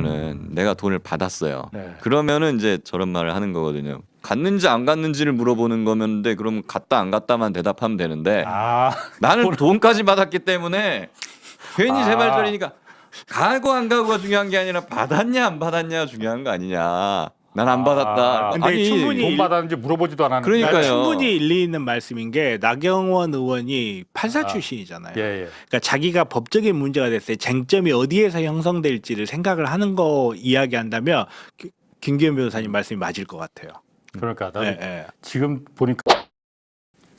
보면은 내가 돈을 받았어요. 네. 그러면은 이제 저런 말을 하는 거거든요. 갔는지 안 갔는지를 물어보는 거면데 그럼 갔다 안 갔다만 대답하면 되는데 아, 나는 돈까지 받았기 때문에 괜히 아. 제발저리니까 가고 안 가고가 중요한 게 아니라 받았냐 안 받았냐 중요한 거 아니냐. 난안 아. 받았다. 근데 아니 충분히 돈 받았는지 물어보지도 않았는데. 그러니까요. 그러니까 충분히 일리 있는 말씀인 게 나경원 의원이 판사 아. 출신이잖아요. 예, 예. 그러니까 자기가 법적인 문제가 됐을 때 쟁점이 어디에서 형성될지를 생각을 하는 거 이야기한다면 기- 김기현 변호사님 말씀이 맞을 것 같아요. 그러니까 나는 예, 예. 지금 보니까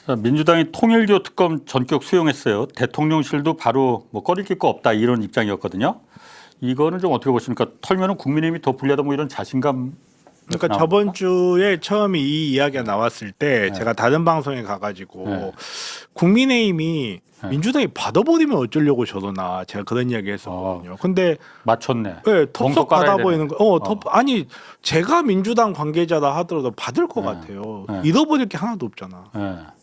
자, 민주당이 통일교 특검 전격 수용했어요. 대통령실도 바로 뭐 꺼리낄 거 없다 이런 입장이었거든요. 이거는 좀 어떻게 보십니까? 털면은 국민의힘이 더 불리하다 뭐 이런 자신감. 그러니까 나옵니까? 저번 주에 처음에 이 이야기가 나왔을 때 네. 제가 다른 방송에 가가지고 네. 국민의힘이 네. 민주당이 받아버리면 어쩌려고 저러나 제가 그런 이야기 했었거든요. 근데 맞췄네. 네, 톱석 깔아야 받아보이는 거. 어, 톱 아니 제가 민주당 관계자다 하더라도 받을 것 네. 같아요. 네. 잃어버릴 게 하나도 없잖아. 예.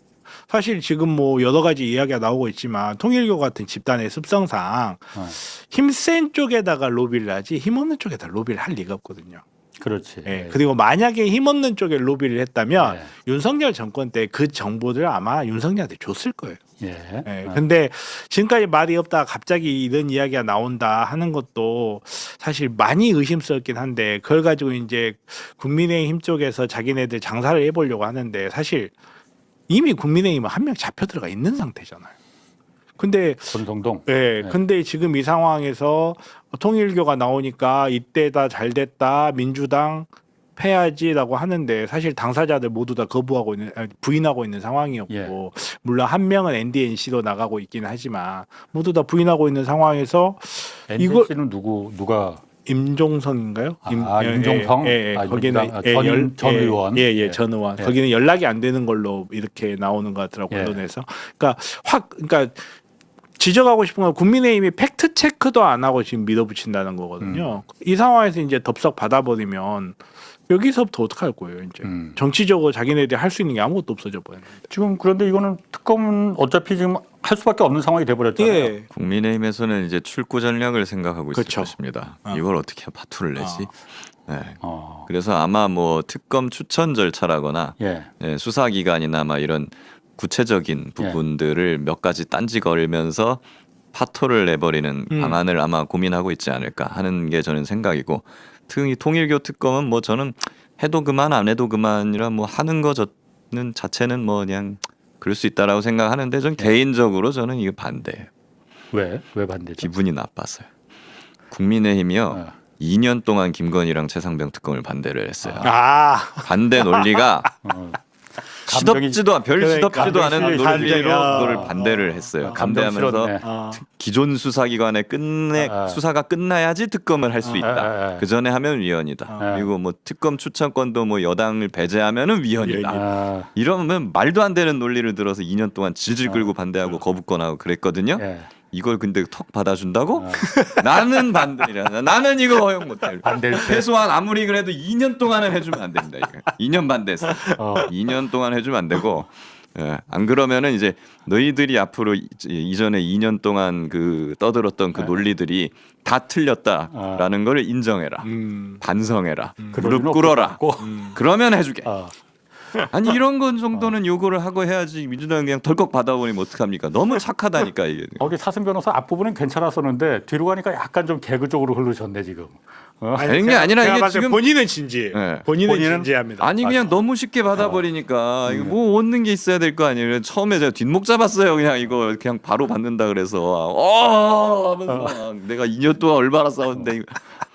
사실 지금 뭐 여러 가지 이야기가 나오고 있지만 통일교 같은 집단의 습성상 어. 힘센 쪽에다가 로비를 하지 힘없는 쪽에다 로비를 할 리가 없거든요. 그렇지. 예. 그리고 만약에 힘없는 쪽에 로비를 했다면 예. 윤석열 정권 때 그 정보를 아마 윤석열한테 줬을 거예요. 예. 예. 어. 근데 지금까지 말이 없다 갑자기 이런 이야기가 나온다 하는 것도 사실 많이 의심스럽긴 한데 그걸 가지고 이제 국민의힘 쪽에서 자기네들 장사를 해보려고 하는데 사실 이미 국민의힘은 한 명 잡혀 들어가 있는 상태잖아요. 근데 권성동. 예, 네. 근데 지금 이 상황에서 통일교가 나오니까 이때다 잘 됐다 민주당 패야지라고 하는데 사실 당사자들 모두 다 거부하고 있는 아니, 부인하고 있는 상황이었고 예. 물론 한 명은 NDNC로 나가고 있긴 하지만 모두 다 부인하고 있는 상황에서 이거- NC는 누구 누가 임종성인가요? 아, 임종성? 예, 예, 아, 거기는 민주당, 아, 예, 전- 열- 전 예, 의원. 예, 예, 예. 전 의원. 예. 거기는 연락이 안 되는 걸로 이렇게 나오는 것 같더라고 예. 언론에서. 그러니까 확, 그러니까 지적하고 싶은 건 국민의힘이 팩트 체크도 안 하고 지금 밀어붙인다는 거거든요. 음. 이 상황에서 이제 덥석 받아버리면 여기서부터 어떡할 거예요, 이제. 음. 정치적으로 자기네들이 할 수 있는 게 아무것도 없어져 버렸는데. 지금 그런데 이거는 특검은 어차피 지금 할 수밖에 없는 상황이 돼 버렸잖아요. 예. 국민의힘에서는 이제 출구 전략을 생각하고 있을 그쵸. 것입니다. 어. 이걸 어떻게 파투를 내지? 네. 어. 그래서 아마 뭐 특검 추천 절차라거나 예. 예, 수사기관이나 막 이런 구체적인 예. 부분들을 몇 가지 딴지 걸면서 파토를 내버리는 음. 방안을 아마 고민하고 있지 않을까 하는 게 저는 생각이고 특히 통일교 특검은 뭐 저는 해도 그만 안 해도 그만이라 뭐 하는 거 저는 자체는 뭐 그냥 그럴 수 있다라고 생각하는데 전 예. 개인적으로 저는 이거 반대예요. 왜? 왜 반대죠? 기분이 나빴어요. 국민의힘이요. 어. 2년 동안 김건희랑 최상병 특검을 반대를 했어요. 아, 반대 논리가 어. 시덥지도 않- 별 그러니까 시덥지도 않은 감정이 논리로 그걸 어, 반대를 어, 했어요. 반대하면서 실었네. 아. 기존 수사기관에 끝내 아, 아. 수사가 끝나야지 특검을 할 수 아, 있다. 아, 아, 아. 그 전에 하면 위헌이다. 아. 그리고 뭐 특검 추천권도 뭐 여당을 배제하면은 위헌이다. 아, 이러면 말도 안 되는 논리를 들어서 2년 동안 질질 아. 끌고 반대하고 거부권하고 그랬거든요. 예. 이걸 근데 턱 받아준다고? 아. 나는 반대라. 나는 이거 허용 못해. 반대일 때. 최소한 아무리 그래도 2년 동안은 해주면 안 됩니다. 이거. 2년 반대했어. 어. 2년 동안 해주면 안 되고 예, 안 그러면은 이제 너희들이 앞으로 이- 이전에 2년 동안 그 떠들었던 그 네. 논리들이 다 틀렸다라는 걸 인정해라. 음. 반성해라. 그럴 리는 무릎 꿇어라. 음. 그러면 해주게. 어. 아니 이런 건 정도는 요구를 하고 해야지 민주당이 그냥 덜컥 받아버리면 어떡합니까? 너무 착하다니까 이게. 거기 사슴 변호사 앞부분은 괜찮았었는데 뒤로 가니까 약간 좀 개그 쪽으로 흐르셨네 지금. 어? 아니, 게 제가- 아니라 제가 이게 봤을 때 지금- 본인은 진지, 네. 본인은, 본인은- 진지합니다. 아니 그냥 너무 쉽게 받아버리니까 이거 뭐 얻는 게 있어야 될 거 아니에요. 처음에 제가 뒷목 잡았어요. 그냥 이거 그냥 바로 받는다 그래서 어 하면서 내가 2년 동안 얼마나 싸웠는데 이거.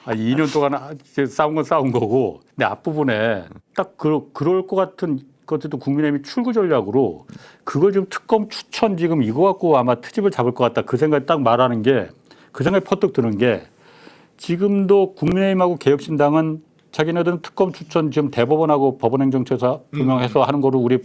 아, 2년 동안 아, 싸운 건 싸운 거고, 근데 앞부분에 딱 그, 그럴 것 같은 것들도 국민의힘이 출구 전략으로 그걸 지금 특검 추천 지금 이거 갖고 아마 트집을 잡을 것 같다 그 생각이 딱 말하는 게 그 생각이 퍼뜩 드는 게 지금도 국민의힘하고 개혁신당은 자기네들은 특검 추천 지금 대법원하고 법원행정처에서 분명해서 하는 거로 우리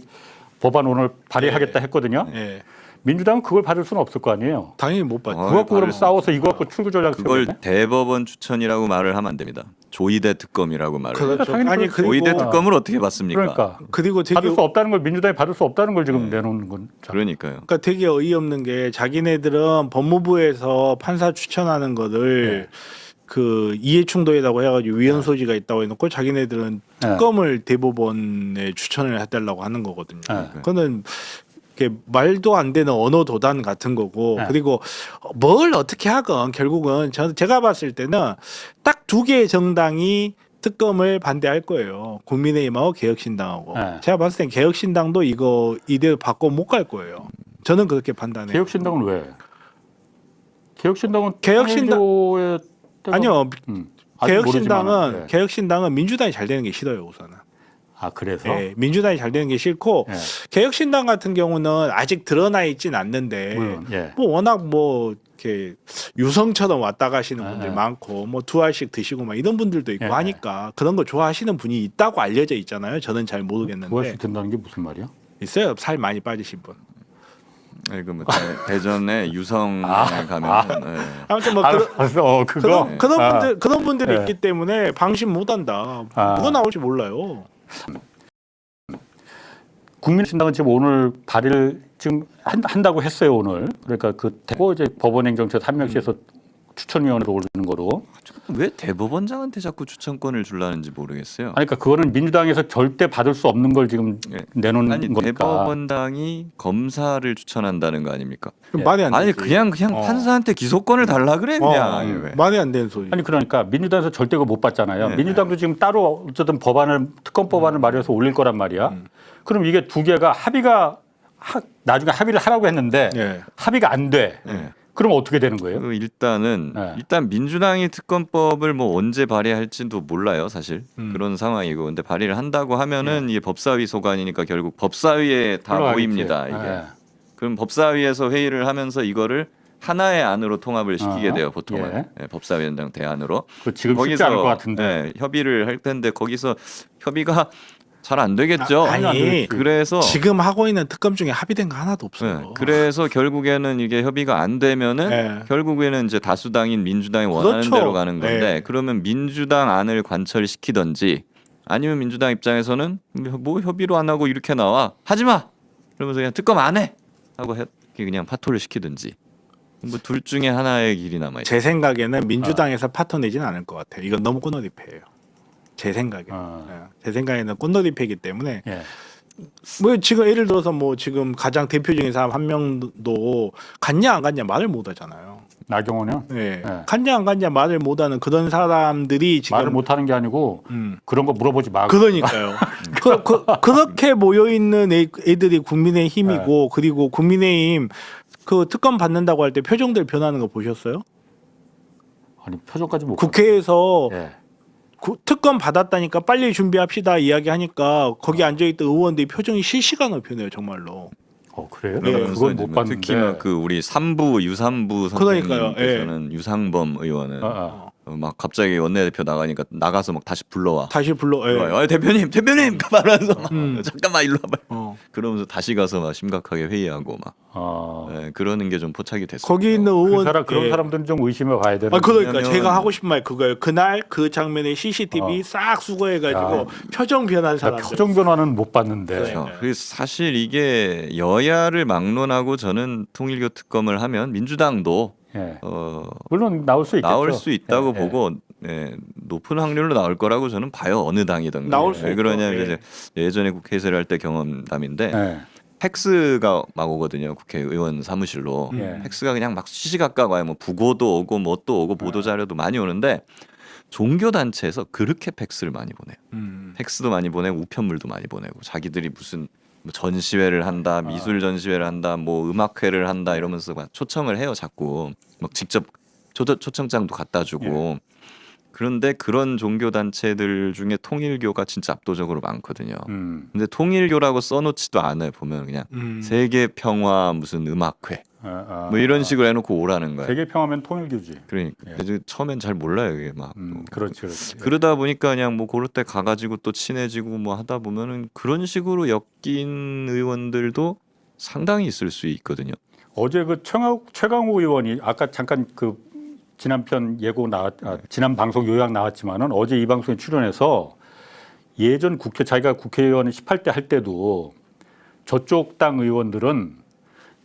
법안원을 발의하겠다 했거든요. 예. 민주당은 그걸 받을 수는 없을 거 아니에요. 당연히 못 받죠. 어, 그거 갖고 그럼 싸워서 이거 갖고 출구 전략 그걸 세우겠네? 대법원 추천이라고 말을 하면 안 됩니다. 조이대 특검이라고 말을. 해요. 그렇죠. 당연히 아니. 그리고 조이대 특검을 어떻게 받습니까? 그러니까 그리고 되게 받을 수 없다는 걸 민주당이 받을 수 없다는 걸 지금 내놓는 건 참. 그러니까요. 그러니까 되게 어이없는 게 자기네들은 법무부에서 판사 추천하는 거를 네. 그 이해 충돌이라고 해가지고 위헌 소지가 있다고 해놓고 자기네들은 네. 특검을 대법원에 추천을 해달라고 하는 거거든요. 네. 그거는 이렇게 말도 안 되는 언어 도단 같은 거고 네. 그리고 뭘 어떻게 하건 결국은 저 제가 봤을 때는 딱 두 개의 정당이 특검을 반대할 거예요. 국민의힘하고 개혁신당하고. 네. 제가 봤을 땐 개혁신당도 이거 이대로 바꿔 못 갈 거예요. 저는 그렇게 판단해요. 개혁신당은 왜? 개혁신당은 개혁신당- 아니요. 음, 개혁신당은 네. 개혁신당은 민주당이 잘 되는 게 싫어요 우선은. 아 그래서 예, 민주당이 잘 되는 게 싫고 예. 개혁신당 같은 경우는 아직 드러나 있진 않는데 물론, 예. 뭐 워낙 뭐 이렇게 유성처럼 왔다 가시는 분들 예. 많고 뭐 두 알씩 드시고 막 이런 분들도 있고 예. 하니까 그런 거 좋아하시는 분이 있다고 알려져 있잖아요. 저는 잘 구할 수 모르겠는데 된다는 게 무슨 말이야? 있어요. 살 많이 빠지신 분. 네, 그뭐 대전에 유성 아. 가면 네. 아무튼 뭐 그런 알았어, 어, 그거. 그런, 그런 아, 분들 그런 분들이 예. 있기 때문에 방심 못 한다. 아. 뭐가 나올지 몰라요. 국민신당은 지금 오늘 발의를 지금 한, 한다고 했어요 오늘. 그러니까 그 대고 이제 법원행정처 한 명씩 해서 추천위원회로 올리는 거로. 왜 대법원장한테 자꾸 추천권을 줄라는지 모르겠어요. 아니, 그러니까 그거는 민주당에서 절대 받을 수 없는 걸 지금 예. 내놓는 아니 거니까. 대법원장이 검사를 추천한다는 거 아닙니까? 그럼 예. 말이 안 되지. 아니 그냥 그냥 어. 판사한테 기소권을 달라 그래 어, 그냥. 아니, 왜? 말이 안 되는 소리. 아니 그러니까 민주당에서 절대 그거 못 받잖아요. 네. 민주당도 지금 따로 어쨌든 법안을 특검 법안을 마련해서 올릴 거란 말이야. 음. 그럼 이게 두 개가 합의가 하, 나중에 합의를 하라고 했는데 예. 합의가 안 돼. 예. 그럼 어떻게 되는 거예요? 그 일단은 네. 일단 민주당이 특검법을 뭐 언제 발의할지도 몰라요 사실 음. 그런 상황이고 근데 발의를 한다고 하면은 이게 법사위 소관이니까 결국 법사위에 다. 모입니다 이게 예. 그럼 법사위에서 회의를 하면서 이거를 하나의 안으로 통합을 시키게 어, 돼요 보통은 예. 예, 법사위원장 대안으로 그 지금 쉽지 않을 것 같은데. 예, 협의를 할 텐데 거기서 협의가 잘 안 되겠죠. 아, 아니, 그래서 지금 하고 있는 특검 중에 합의된 거 하나도 없어요. 예, 그래서 결국에는 이게 협의가 안 되면은 예. 결국에는 이제 다수당인 민주당이 원하는 그렇죠. 대로 가는 건데 네. 그러면 민주당 안을 관철시키든지 아니면 민주당 입장에서는 뭐 협의로 안 하고 이렇게 나와 하지 마 그러면서 그냥 특검 안 해 하고 해, 그냥 파토를 시키든지 뭐 둘 중에 하나의 길이 남아 있죠. 제 생각에는 민주당에서 아. 파토 내지는 않을 것 같아요. 이건 너무 꽃놀이패예요. 제 생각에. 아. 예. 제 생각에는 꽃놀이패이기 때문에 예. 뭐 지금 예를 들어서 뭐 지금 가장 대표적인 사람 한 명도 갔냐 안 갔냐 말을 못 하잖아요. 나경원은 예. 네. 갔냐 안 갔냐 말을 못 하는 그런 사람들이 지금 말을 못 하는 게 아니고 음. 그런 거 물어보지 마. 그러니까요. 그, 그, 그렇게 모여 있는 애들이 국민의 힘이고 네. 그리고 국민의힘 그 특검 받는다고 할 때 표정들 변하는 거 보셨어요? 아니 표정까지 못. 국회에서 예. 구- 특검 받았다니까 빨리 준비합시다 이야기하니까 거기 앉아있던 의원들이 표정이 실시간으로 변해요 정말로. 어 그래요? 예. 내가 그건 못뭐 봤는데. 특히 막그 우리 삼부 유삼부 그러니까요. 예. 선생님께서는 유상범 의원은 아, 아. 어, 막 갑자기 원내대표 나가니까 나가서 막 다시 불러와. 다시 불러. 예. 불러와요. 아, 대표님, 대표님, 가만하서 막 음. 잠깐만 일로 와봐. 어. 그러면서 다시 가서 막 심각하게 회의하고 막 어. 예, 그러는 게 좀 포착이 됐어요. 거기 있는 그 의원 사람 그런 예. 사람들은 좀 의심해 봐야 되는. 아 그러니까 왜냐면- 제가 하고 싶은 말 그거예요. 그날 그 장면에 CCTV 어. 싹 수거해가지고 야. 표정 변한 나 사람들. 표정 변화는 못 봤는데. 그렇죠. 네. 그래서 사실 이게 여야를 막론하고 저는 통일교 특검을 하면 민주당도 예. 어, 물론 나올 수 있겠죠. 나올 수 있다고 예, 예. 보고 예, 높은 확률로 나올 거라고 저는 봐요. 어느 당이든. 나올 수 왜 있죠. 그러냐면 예. 이제 예전에 국회 의사를 할 때 경험담인데 예. 팩스가 막 오거든요. 국회의원 사무실로. 예. 팩스가 그냥 막 시시각각 와요. 뭐 부고도 오고 뭐 또 오고 보도 자료도 많이 오는데 종교 단체에서 그렇게 팩스를 많이 보내요. 음. 팩스도 많이 보내고 우편물도 많이 보내고 자기들이 무슨 뭐 전시회를 한다, 미술 전시회를 한다, 뭐 음악회를 한다 이러면서 막 초청을 해요. 자꾸 막 직접 초, 초청장도 갖다 주고. 그런데 그런 종교 단체들 중에 통일교가 진짜 압도적으로 많거든요. 음. 근데 통일교라고 써놓지도 않아요. 보면 그냥 음. 세계 평화 무슨 음악회 아, 아, 뭐 이런 아. 식으로 해놓고 오라는 거예요. 세계 평화면 통일교지. 그러니까 예. 그래서 처음엔 잘 몰라요 이게 막. 음, 또. 그렇지, 그렇지. 그러다 보니까 그냥 뭐 그럴 때 가가지고 또 친해지고 뭐 하다 보면은 그런 식으로 엮인 의원들도 상당히 있을 수 있거든요. 어제 그 최강, 최강호 의원이 아까 잠깐 그 지난 편 예고 나왔 아, 지난 방송 요약 나왔지만은 어제 이 방송에 출연해서 예전 국회 자기가 국회의원 18대 할 때도 저쪽 당 의원들은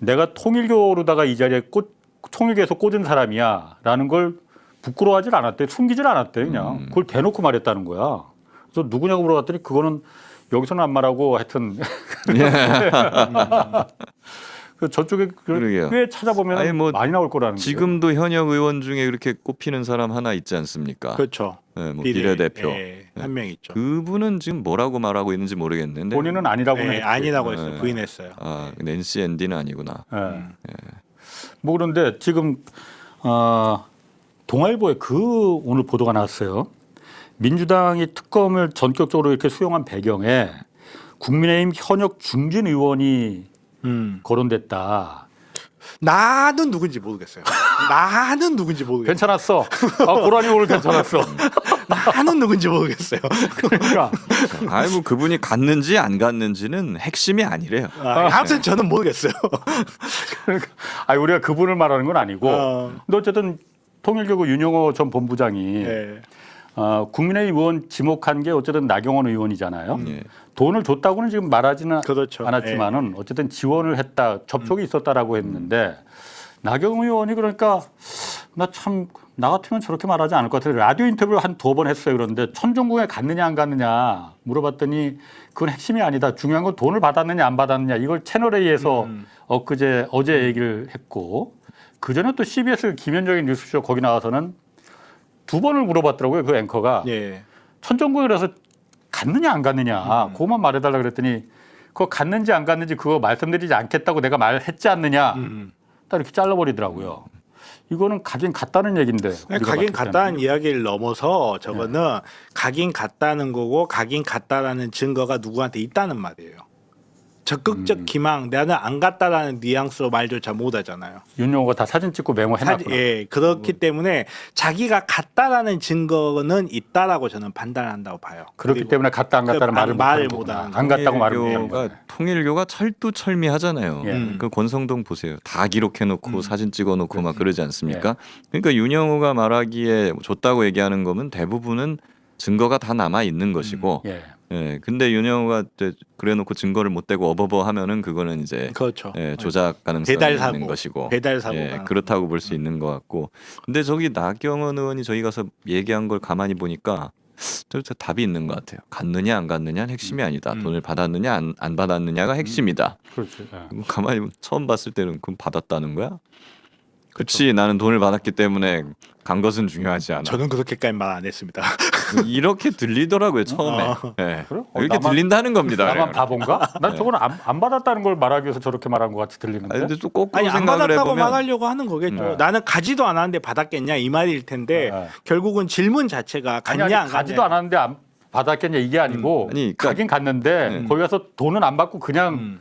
내가 통일교로다가 이 자리에 꽂 통일교에서 꽂은 사람이야라는 걸 부끄러워하질 않았대, 숨기질 않았대, 그냥 음. 그걸 대놓고 말했다는 거야. 그래서 누구냐고 물어봤더니 그거는 여기서는 안 말하고 하여튼 그 저쪽에 그 그러게요. 꽤 찾아보면 뭐 많이 나올 거라는 거예요. 지금도 현역 의원 중에 그렇게 꼽히는 사람 하나 있지 않습니까? 그렇죠. 네, 뭐 비례, 비례대표. 예, 한명 있죠. 그분은 지금 뭐라고 말하고 있는지 모르겠는데. 본인은 아니라고는 예, 했지. 아니라고 했어요. 네. 부인했어요. 아 낸시 앤디는 아니구나. 예. 음. 뭐 그런데 지금 어, 동아일보에 그 오늘 보도가 나왔어요. 민주당이 특검을 전격적으로 이렇게 수용한 배경에 국민의힘 현역 중진 의원이 음. 거론됐다. 나는 누군지 모르겠어요. 나는 누군지 모르겠어요. 괜찮았어. 아, 고라니 오늘 괜찮았어. 나는 누군지 모르겠어요. 그러니까 아니 뭐 그분이 갔는지 안 갔는지는 핵심이 아니래요. 아, 아무튼 저는 모르겠어요. 아 우리가 그분을 말하는 건 아니고. 어. 근데 어쨌든 통일교구 윤영호 전 본부장이 예. 어, 국민의힘 의원 지목한 게 어쨌든 나경원 의원이잖아요. 예. 돈을 줬다고는 지금 말하지는 그렇죠. 않았지만은 어쨌든 지원을 했다 접촉이 있었다라고 했는데 나경원 의원이 그러니까 나 참 나 같으면 저렇게 말하지 않을 것 같아요. 라디오 인터뷰를 한 두 번 했어요. 그런데 천정궁에 갔느냐 안 갔느냐 물어봤더니 그건 핵심이 아니다. 중요한 건 돈을 받았느냐 안 받았느냐 이걸 채널 A에서 음. 엊그제 어제 얘기를 했고 그 전에 또 CBS 김현정의 뉴스쇼 거기 나와서는 두 번을 물어봤더라고요. 그 앵커가 예. 천정구에 그래서 갔느냐 안 갔느냐 음. 그것만 말해달라 그랬더니 그거 갔는지 안 갔는지 그거 말씀드리지 않겠다고 내가 말했지 않느냐 음. 딱 이렇게 잘라버리더라고요. 이거는 가긴 갔다는 얘기인데 네, 가긴 갔다는 이야기를 넘어서 저거는 네. 가긴 갔다는 거고 가긴 갔다라는 증거가 누구한테 있다는 말이에요. 적극적 음. 기망 나는 안 갔다라는 뉘앙스로 말조차 못하잖아요. 윤용호가 다 사진 찍고 메모해놨구나. 예, 그렇기 때문에 자기가 갔다라는 증거는 있다라고 저는 판단한다고 봐요. 그렇기 그리고 때문에 갔다 안그 갔다는 말을 말을 못하는 거구나. 못하는 안 갔다고 말을 못하는 통일교가 철두철미하잖아요. 예. 음. 그 권성동 보세요. 다 기록해놓고 음. 사진 찍어놓고 막 그러지 않습니까? 예. 그러니까 윤영호가 말하기에 줬다고 얘기하는 거면 대부분은 증거가 다 남아 있는 것이고, 예. 예. 근데 윤영호가 이제 그래놓고 증거를 못 대고 어버버 하면은 그거는 이제 그렇죠. 예, 조작 가능성이 배달 있는 사고, 것이고, 배달 사고가 예, 그렇다고 볼 수 있는 것 같고, 근데 저기 나경원 의원이 저희 가서 얘기한 걸 가만히 보니까 저, 저 답이 있는 것 같아요. 갔느냐 안 갔느냐는 핵심이 아니다. 음. 돈을 받았느냐 안, 안 받았느냐가 핵심이다. 그렇지. 예. 그럼 가만히 처음 봤을 때는 그럼 받았다는 거야? 그렇지 나는 돈을 받았기 때문에 간 것은 중요하지 않아. 저는 그렇게까지 말 안 했습니다. 이렇게 들리더라고요 처음에. 어. 예. 그래? 어, 이렇게 나만- 들린다는 겁니다. 나만. 바본가? 난 네. 저건 안, 안 받았다는 걸 말하기 위해서 저렇게 말한 것 같이 들리는데. 아니, 근데 또 거꾸로 아니 안 생각을 받았다고 해보면 말하려고 하는 거겠죠. 네. 나는 가지도 않았는데 받았겠냐 이 말일 텐데 네. 결국은 질문 자체가 아니, 갔냐 아니 안 가지도 갔냐. 않았는데 안 받았겠냐 이게 아니고 음. 아니, 그러니까- 가긴 갔는데 네. 거기 가서 돈은 안 받고 그냥 음.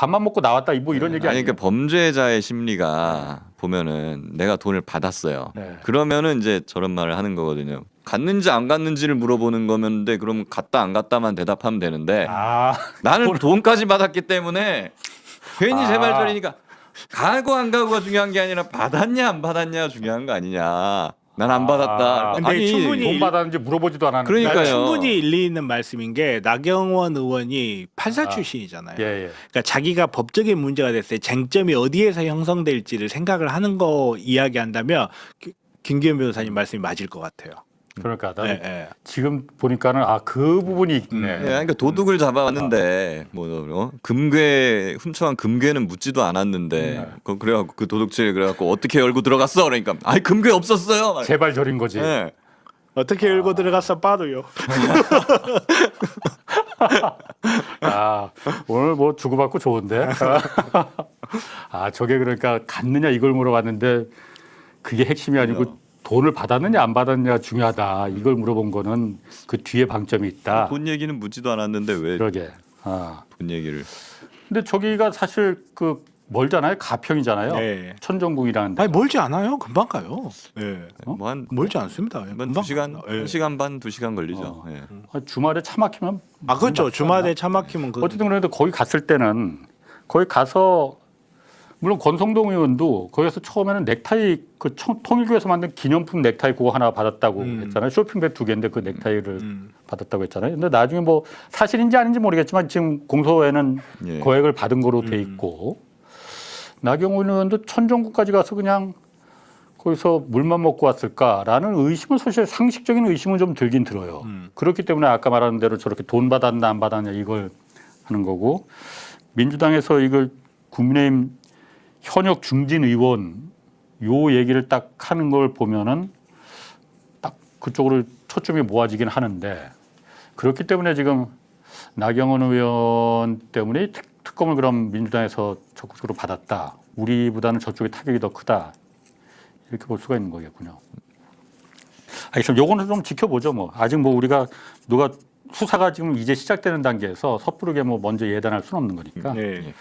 밥만 먹고 나왔다 뭐 이런 얘기 아니 아니에요? 그러니까 범죄자의 심리가 보면은 내가 돈을 받았어요. 네. 그러면은 이제 저런 말을 하는 거거든요. 갔는지 안 갔는지를 물어보는 거면데 그럼 갔다 안 갔다만 대답하면 되는데 아 나는 돈까지 받았기 때문에 괜히 아. 제발저리니까 가고 안 가고가 중요한 게 아니라 받았냐 안 받았냐 중요한 거 아니냐. 난안 아. 받았다. 근데 아니, 충분히 돈 받았는지 물어보지도 않았는데. 그러니까요. 충분히 일리 있는 말씀인 게 나경원 의원이 판사 아. 출신이잖아요. 예, 예. 그러니까 자기가 법적인 문제가 됐을 때 쟁점이 어디에서 형성될지를 생각을 하는 거 이야기한다면 기- 김기현 변호사님 말씀이 맞을 것 같아요. 그러니까 난 예, 예. 지금 보니까는 아 그 부분이 있네. 음. 예, 그러니까 도둑을 잡아왔는데 뭐 어? 금괴 훔쳐간 금괴는 묻지도 않았는데 네. 그 그래갖고 그 도둑질 그래갖고 어떻게 열고 들어갔어 그러니까 아이 금괴 없었어요. 제발 저린 거지. 예. 어떻게 열고 들어갔어 빠도요. 아 오늘 뭐 주고받고 좋은데. 아 저게 그러니까 갔느냐 이걸 물어봤는데 그게 핵심이 아니고 돈을 받았느냐 안 받았느냐 중요하다. 이걸 물어본 거는 그 뒤에 방점이 있다. 돈 얘기는 묻지도 않았는데 왜 돈 그러게. 아 얘기를 근데 저기가 사실 그 멀잖아요. 가평이잖아요. 네. 천정궁이라는 데. 아니 멀지 않아요. 금방 가요. 예. 어? 뭐한 멀지 않습니다. 한 금방 두 시간 가요. 예. 한 시간 반 두 시간 걸리죠. 어. 예. 아, 주말에 차 막히면 아 그렇죠. 주말에? 차 막히면 그 어쨌든 그런데 거기 갔을 때는 거기 가서 물론 권성동 의원도 거기서 처음에는 넥타이 그 청- 통일교에서 만든 기념품 넥타이 그거 하나 받았다고 음. 했잖아요. 쇼핑백 두 개인데 그 넥타이를 음. 받았다고 했잖아요. 근데 나중에 뭐 사실인지 아닌지 모르겠지만 지금 공소에는 예. 거액을 받은 거로 돼 음. 있고 나경원 의원도 천정구까지 가서 그냥 거기서 물만 먹고 왔을까라는 의심은 사실 상식적인 의심은 좀 들긴 들어요. 음. 그렇기 때문에 아까 말한 대로 저렇게 돈 받았나 안 받았냐 이걸 하는 거고 민주당에서 이걸 국민의힘 현역 중진 의원 요 얘기를 딱 하는 걸 보면은 딱 그쪽으로 초점이 모아지긴 하는데 그렇기 때문에 지금 나경원 의원 때문에 특, 특검을 그럼 민주당에서 적극적으로 받았다. 우리보다는 저쪽의 타격이 더 크다. 이렇게 볼 수가 있는 거겠군요. 알겠습니다. 요거는 좀 지켜보죠. 뭐 아직 뭐 우리가 누가 수사가 지금 이제 시작되는 단계에서 섣부르게 뭐 먼저 예단할 수는 없는 거니까. 네.